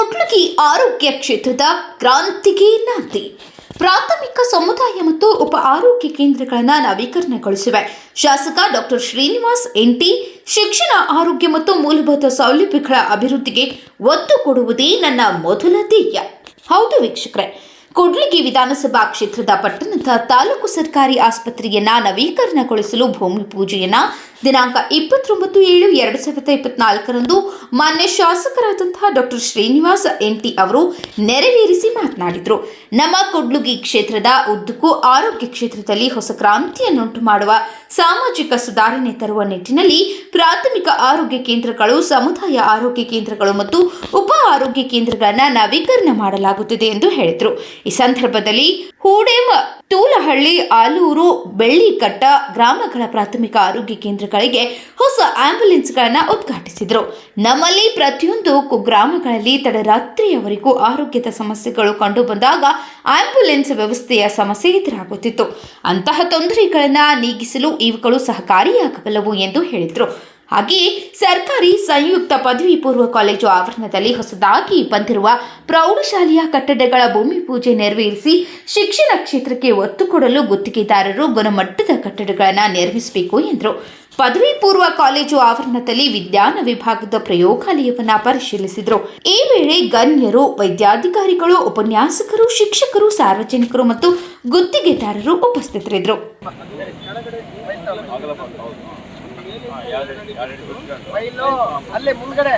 ಕೊಟ್ಲಗಿ ಆರೋಗ್ಯ ಕ್ಷೇತ್ರದ ಕ್ರಾಂತಿಗೆ ನಾಂದಿ. ಪ್ರಾಥಮಿಕ ಸಮುದಾಯ ಮತ್ತು ಉಪ ಆರೋಗ್ಯ ಕೇಂದ್ರಗಳನ್ನು ನವೀಕರಣಗೊಳಿಸಿವೆ. ಶಾಸಕ ಡಾಕ್ಟರ್ ಶ್ರೀನಿವಾಸ್ ಎಂಟಿ ಶಿಕ್ಷಣ, ಆರೋಗ್ಯ ಮತ್ತು ಮೂಲಭೂತ ಸೌಲಭ್ಯಗಳ ಅಭಿವೃದ್ಧಿಗೆ ಒತ್ತು ಕೊಡುವುದೇ ನನ್ನ ಮೊದಲ ಧ್ಯೇಯ. ಹೌದು ವೀಕ್ಷಕರೇ ಕೂಡ್ಲಿಗಿ ವಿಧಾನಸಭಾ ಕ್ಷೇತ್ರದ ಪಟ್ಟಣದ ತಾಲೂಕು ಸರ್ಕಾರಿ ಆಸ್ಪತ್ರೆಯನ್ನ ನವೀಕರಣಗೊಳಿಸಲು ಭೂಮಿ ಪೂಜೆಯನ್ನ ದಿನಾಂಕ ಇಪ್ಪತ್ತೊಂಬತ್ತು ಏಳು ಎರಡು ಸಾವಿರದ ಇಪ್ಪತ್ನಾಲ್ಕರಂದು ಮಾನ್ಯ ಶಾಸಕರಾದಂತಹ ಡಾಕ್ಟರ್ ಶ್ರೀನಿವಾಸ ಎಂಟಿ ಅವರು ನೆರವೇರಿಸಿ ಮಾತನಾಡಿದರು. ನಮ್ಮ ಕೊಡ್ಲುಗಿ ಕ್ಷೇತ್ರದ ಉದ್ದಕ್ಕೂ ಆರೋಗ್ಯ ಕ್ಷೇತ್ರದಲ್ಲಿ ಹೊಸ ಕ್ರಾಂತಿಯನ್ನುಂಟು ಮಾಡುವ ಸಾಮಾಜಿಕ ಸುಧಾರಣೆ ತರುವ ನಿಟ್ಟಿನಲ್ಲಿ ಪ್ರಾಥಮಿಕ ಆರೋಗ್ಯ ಕೇಂದ್ರಗಳು, ಸಮುದಾಯ ಆರೋಗ್ಯ ಕೇಂದ್ರಗಳು ಮತ್ತು ಉಪ ಆರೋಗ್ಯ ಕೇಂದ್ರಗಳನ್ನು ನವೀಕರಣ ಮಾಡಲಾಗುತ್ತಿದೆ ಎಂದು ಹೇಳಿದರು. ಈ ಸಂದರ್ಭದಲ್ಲಿ ಹೂಡೇಮ ತೂಲಹಳ್ಳಿ ಆಲೂರು ಬೆಳ್ಳಿಕಟ್ಟ ಗ್ರಾಮಗಳ ಪ್ರಾಥಮಿಕ ಆರೋಗ್ಯ ಕೇಂದ್ರಗಳಿಗೆ ಹೊಸ ಆಂಬ್ಯುಲೆನ್ಸ್ಗಳನ್ನು ಉದ್ಘಾಟಿಸಿದರು. ನಮ್ಮಲ್ಲಿ ಪ್ರತಿಯೊಂದು ಕುಗ್ರಾಮಗಳಲ್ಲಿ ತಡರಾತ್ರಿಯವರೆಗೂ ಆರೋಗ್ಯದ ಸಮಸ್ಯೆಗಳು ಕಂಡುಬಂದಾಗ ಆಂಬ್ಯುಲೆನ್ಸ್ ವ್ಯವಸ್ಥೆಯ ಸಮಸ್ಯೆ ಎದುರಾಗುತ್ತಿತ್ತು. ಅಂತಹ ತೊಂದರೆಗಳನ್ನು ನೀಗಿಸಲು ಇವುಗಳು ಸಹಕಾರಿಯಾಗಬಲ್ಲವು ಎಂದು ಹೇಳಿದರು. ಹಾಗೆಯೇ ಸರ್ಕಾರಿ ಸಂಯುಕ್ತ ಪದವಿ ಪೂರ್ವ ಕಾಲೇಜು ಆವರಣದಲ್ಲಿ ಹೊಸದಾಗಿ ಬಂದಿರುವ ಪ್ರೌಢಶಾಲೆಯ ಕಟ್ಟಡಗಳ ಭೂಮಿ ಪೂಜೆ ನೆರವೇರಿಸಿ ಶಿಕ್ಷಣ ಕ್ಷೇತ್ರಕ್ಕೆ ಒತ್ತು ಕೊಡಲು ಗುತ್ತಿಗೆದಾರರು ಗುಣಮಟ್ಟದ ಕಟ್ಟಡಗಳನ್ನು ನಿರ್ಮಿಸಬೇಕು ಎಂದರು. ಪದವಿ ಪೂರ್ವ ಕಾಲೇಜು ಆವರಣದಲ್ಲಿ ವಿಜ್ಞಾನ ವಿಭಾಗದ ಪ್ರಯೋಗಾಲಯವನ್ನು ಪರಿಶೀಲಿಸಿದರು. ಈ ವೇಳೆ ಗಣ್ಯರು, ವೈದ್ಯಾಧಿಕಾರಿಗಳು, ಉಪನ್ಯಾಸಕರು, ಶಿಕ್ಷಕರು, ಸಾರ್ವಜನಿಕರು ಮತ್ತು ಗುತ್ತಿಗೆದಾರರು ಉಪಸ್ಥಿತರಿದ್ದರು. ಫೈಲು ಅಲ್ಲೇ ಮುಂದ್ಗಡೆ.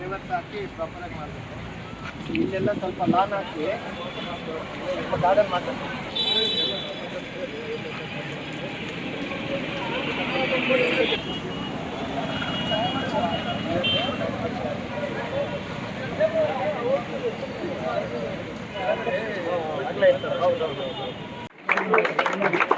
ರಿವರ್ಸ್ ಹಾಕಿ ಪ್ರಾಪರ್ ಆಗಿ ಮಾಡಬೇಕು ಇಲ್ಲೆಲ್ಲ ಸ್ವಲ್ಪ ಲಾನ್ ಹಾಕಿ, ಸ್ವಲ್ಪ ಗಾರ್ಡನ್ ಮಾಡಬೇಕು ಮುಂದಕ್ಕೆ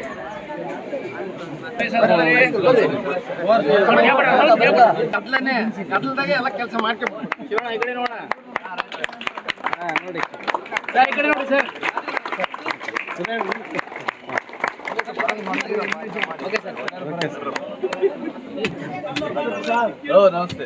ಎಲ್ಲ ಕೆಲಸ ಮಾಡ್ಕೊಂಡು ಶಿವಣ್ಣ ಈ ಕಡೆ ನೋಡ ನೋಡಿ. ಸರ್ ಈ ಕಡೆ ನೋಡಿ ಸರ್. ಓ ನಮಸ್ತೆ.